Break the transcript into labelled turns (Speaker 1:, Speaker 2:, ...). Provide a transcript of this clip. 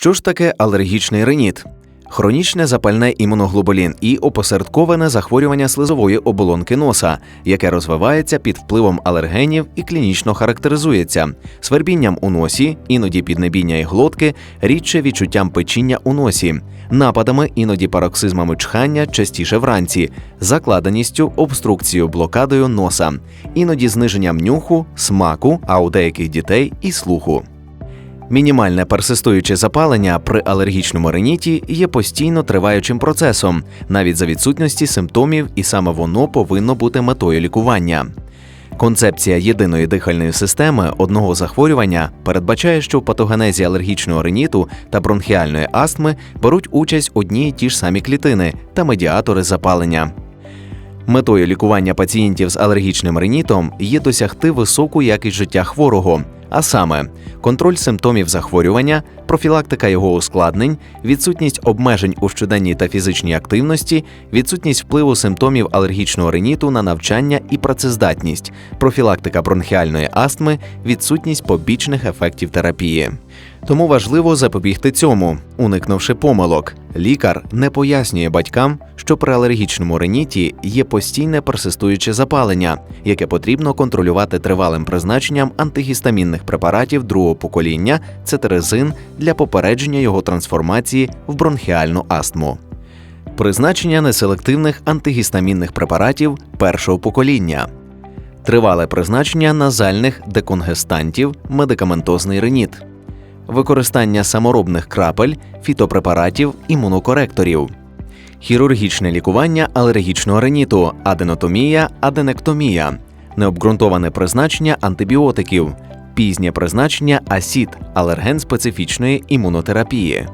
Speaker 1: Що ж таке алергічний реніт? Хронічне запальне імуноглобулін і опосередковане захворювання слизової оболонки носа, яке розвивається під впливом алергенів і клінічно характеризується свербінням у носі, іноді піднебіння і глотки, рідше відчуттям печіння у носі, нападами, іноді пароксизмами чхання, частіше вранці, закладеністю, обструкцією, блокадою носа, іноді зниженням нюху, смаку, а у деяких дітей і слуху. Мінімальне персистуюче запалення при алергічному реніті є постійно триваючим процесом, навіть за відсутності симптомів, і саме воно повинно бути метою лікування. Концепція єдиної дихальної системи одного захворювання передбачає, що в патогенезі алергічного риніту та бронхіальної астми беруть участь одні й ті ж самі клітини та медіатори запалення. Метою лікування пацієнтів з алергічним ринітом є досягти високу якість життя хворого, а саме контроль симптомів захворювання, профілактика його ускладнень, відсутність обмежень у щоденній та фізичній активності, відсутність впливу симптомів алергічного риніту на навчання і працездатність, профілактика бронхіальної астми, відсутність побічних ефектів терапії. Тому важливо запобігти цьому, уникнувши помилок. Лікар не пояснює батькам, що при алергічному реніті є постійне персистуюче запалення, яке потрібно контролювати тривалим призначенням антигістамінних препаратів другого покоління цетерезин для попередження його трансформації в бронхіальну астму. Призначення неселективних антигістамінних препаратів першого покоління. Тривале призначення назальних деконгестантів, медикаментозний реніт використання саморобних крапель, фітопрепаратів, імунокоректорів, хірургічне лікування алергічного реніту, аденотомія, аденектомія, необґрунтоване призначення антибіотиків, пізнє призначення асід, алерген специфічної імунотерапії.